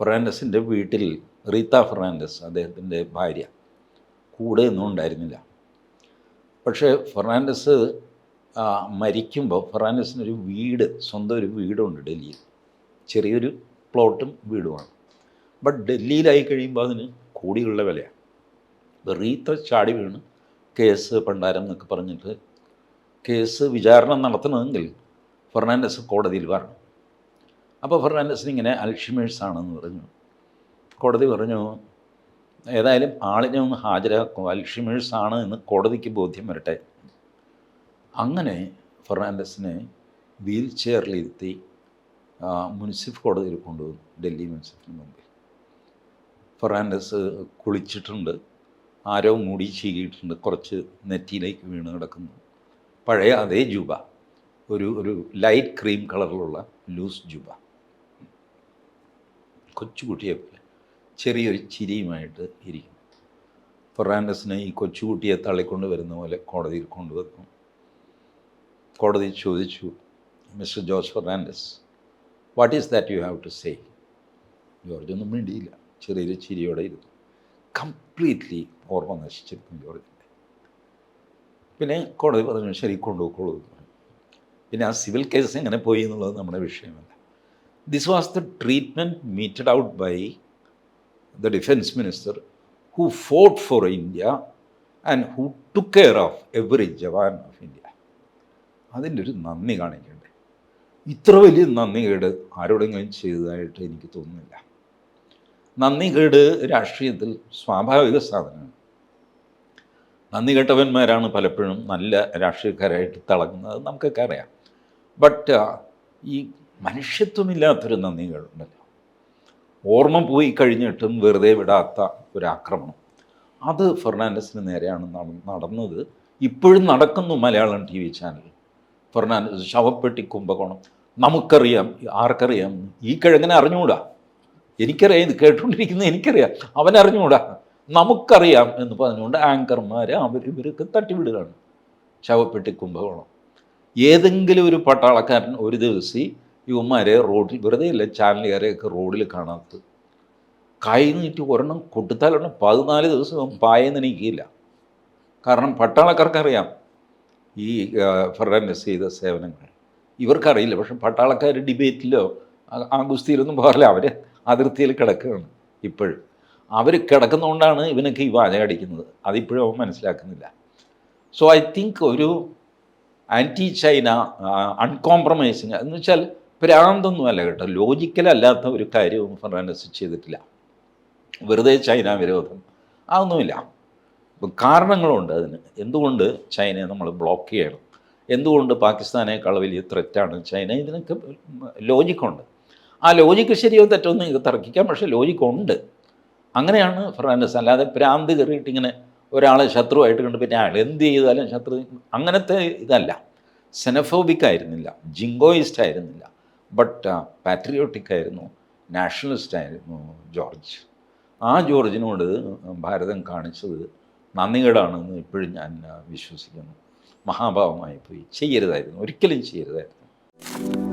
ഫെർണാണ്ടസിന്റെ വീട്ടിൽ റീത്ത ഫെർണാണ്ടസ് അദ്ദേഹത്തിന്റെ ഭാര്യ കൂടെ ഒന്നും ഉണ്ടായിരുന്നില്ല. പക്ഷേ ഫെർണാണ്ടസ് ആ, മരിക്കുമ്പോൾ ഫെർണാണ്ടസിനൊരു വീട് സ്വന്തം ഒരു വീടുണ്ട് ഡൽഹിയിൽ. ചെറിയൊരു പ്ലോട്ടും വീടുമാണ്. ബട്ട് ഡൽഹിയിലായി കഴിയുമ്പോൾ അതിന് കൂടിയുള്ള വിലയാണ്. റീത്ത ചാടി വീണ് കേസ് പണ്ടാരം എന്നൊക്കെ പറഞ്ഞിട്ട് കേസ് വിചാരണ നടത്തണമെങ്കിൽ ഫെർണാണ്ടസ് കോടതിയിൽ വരണം. അപ്പോൾ ഫെർണാണ്ടസിന് ഇങ്ങനെ അൽഷിമേഴ്സ് ആണെന്ന് പറഞ്ഞു. കോടതി പറഞ്ഞു ഏതായാലും ആളിനെ ഒന്ന് ഹാജരാക്കും അൽഷിമേഴ്സ് ആണ് എന്ന് കോടതിക്ക് ബോധ്യം വരട്ടെ. അങ്ങനെ ഫെർണാണ്ടസിനെ വീൽ ചെയറിലിരുത്തി മുനിസിഫ് കോടതിയിൽ കൊണ്ടുവന്നു ഡൽഹി മുനിസിഫിന് മുമ്പിൽ. ഫെർണാണ്ടസ് കുളിച്ചിട്ടുണ്ട് ആരോ മൂടി ചീകിയിട്ടുണ്ട് കുറച്ച് നെറ്റിയിലേക്ക് വീണ് കിടക്കുന്നു. പഴയ അതേ ജുബ ഒരു ഒരു ലൈറ്റ് ക്രീം കളറിലുള്ള ലൂസ് ജുബ. കൊച്ചുകുട്ടിയെ പോലെ ചെറിയൊരു ചിരിയുമായിട്ട് ഇരിക്കും. ഫെറാൻഡസിനെ ഈ കൊച്ചുകുട്ടിയെ തള്ളിക്കൊണ്ട് വരുന്ന പോലെ കോടതിയിൽ കൊണ്ടുവന്നു കോടതി ചോദിച്ചു mister George Fernandes what is that you have to say George ഒന്നും മിണ്ടിയില്ല. ചെറിയൊരു ചിരിയോടെ ഇരുന്നു. കംപ്ലീറ്റ്ലി ഓർമ്മ നശിച്ചിരുന്നു ജോർജിന്റെ. പിന്നെ കോടതി പറഞ്ഞു ശരി കൊണ്ടുപോയിക്കോളൂ. പിന്നെ ആ സിവിൽ കേസ് എങ്ങനെ പോയി എന്നുള്ളത് നമ്മുടെ വിഷയമല്ല. This was the treatment meted out by the defence minister who fought for India and who to care of every jawan of India അതിന്റെ ഒരു നന്ദി കാണിക്കണ്ടേ? ഇത്ര വലിയ നന്ദി കേട് ആരോടെങ്കിലും ചെയ്തതായിട്ട് എനിക്ക് തോന്നുന്നില്ല. നന്ദി കേട് രാഷ്ട്രീയത്തിൽ സ്വാഭാവിക സാധനമാണ്. നന്ദി കെട്ടവന്മാരാണ് പലപ്പോഴും നല്ല രാഷ്ട്രീയക്കാരായിട്ട് തിളങ്ങുന്നത് നമുക്കൊക്കെ അറിയാം. ബട്ട് ഈ മനുഷ്യത്വമില്ലാത്തൊരു നന്ദി ഉണ്ടല്ലോ. ഓർമ്മ പോയി കഴിഞ്ഞിട്ടും വെറുതെ വിടാത്ത ഒരാക്രമണം. അത് ഫെർണാണ്ടസിന് നേരെയാണ് നടന്നത്. ഇപ്പോഴും നടക്കുന്നു Malayalam T V channel. Fernandes ശവപ്പെട്ടി കുംഭകോണം. നമുക്കറിയാം ആർക്കറിയാം? ഈ കിഴങ്ങനെ അറിഞ്ഞുകൂടാ? എനിക്കറിയാം ഇത് കേട്ടുകൊണ്ടിരിക്കുന്നത് എനിക്കറിയാം. അവൻ അറിഞ്ഞുകൂടാ? നമുക്കറിയാം എന്ന് പറഞ്ഞുകൊണ്ട് ആങ്കർമാരെ അവർ ഇവരൊക്കെ തട്ടിവിടുകയാണ്. ശവപ്പെട്ടി കുംഭകോണം. ഏതെങ്കിലും ഒരു പട്ടാളക്കാരൻ ഒരു ദിവസം യുവന്മാരെ റോഡിൽ വെറുതെ ഇല്ല ചാനലുകാരെയൊക്കെ റോഡിൽ കാണാത്തത്. കൈ നീട്ടി ഒരെണ്ണം കൊടുത്താലൊരെണ്ണം പതിനാല് ദിവസം പായെന്ന് എനിക്കില്ല കാരണം പട്ടാളക്കാർക്കറിയാം ഈ ഫെർണാണ്ടസ് ചെയ്ത സേവനങ്ങൾ. ഇവർക്കറിയില്ല പക്ഷെ പട്ടാളക്കാർ ഡിബേറ്റിലോ ആ- ആ ഗുസ്തിയിലൊന്നും പോകാറില്ല. അവർ അതിർത്തിയിൽ കിടക്കുകയാണ് ഇപ്പോഴും. അവർ കിടക്കുന്നതുകൊണ്ടാണ് ഇവനൊക്കെ ഈ വാചക അടിക്കുന്നത്. അതിപ്പോഴും അവൻ മനസ്സിലാക്കുന്നില്ല. സോ ഐ തിങ്ക് ഒരു ആന്റി ചൈന അൺകോംപ്രമൈസിങ് എന്ന് വെച്ചാൽ ഭ്രാന്തൊന്നുമല്ല കേട്ടോ. ലോജിക്കലല്ലാത്ത ഒരു കാര്യവും ഫെർണാണ്ടസ് ചെയ്തിട്ടില്ല. വെറുതെ ചൈന വിരോധം. അതൊന്നുമില്ല. കാരണങ്ങളുണ്ട് അതിന്. എന്തുകൊണ്ട് ചൈനയെ നമ്മൾ ബ്ലോക്ക് ചെയ്യണം? എന്തുകൊണ്ട് പാകിസ്ഥാനേക്കാൾ വലിയ ത്രെറ്റാണ് ചൈന? ഇതിനൊക്കെ ലോജിക്കുണ്ട് ആ ലോജിക്ക് ശരിയോ തെറ്റോ എന്ന് ഇത് തർക്കിക്കാം. പക്ഷേ ലോജിക്കുണ്ട് അങ്ങനെയാണ് ഫെർണാണ്ടസ്. അല്ലാതെ പ്രാന്ത് കയറിയിട്ട് ഇങ്ങനെ ഒരാളെ ശത്രുവായിട്ട് കണ്ട് പിന്നെ അയാൾ എന്ത് ചെയ്താലും ശത്രു അങ്ങനത്തെ ഇതല്ല. സെനഫോബിക് ആയിരുന്നില്ല. ജിങ്കോയിസ്റ്റ് ആയിരുന്നില്ല. ബട്ട് പാട്രിയോട്ടിക് ആയിരുന്നു. നാഷണലിസ്റ്റ് ആയിരുന്നു ജോർജ്. ആ ജോർജിനോട് ഭാരതം കാണിച്ചത് നന്ദികേടാണെന്ന് ഇപ്പോഴും ഞാൻ വിശ്വസിക്കുന്നു. മഹാഭാവമായി പോയി. ചെയ്യരുതായിരുന്നു. ഒരിക്കലും ചെയ്യരുതായിരുന്നു.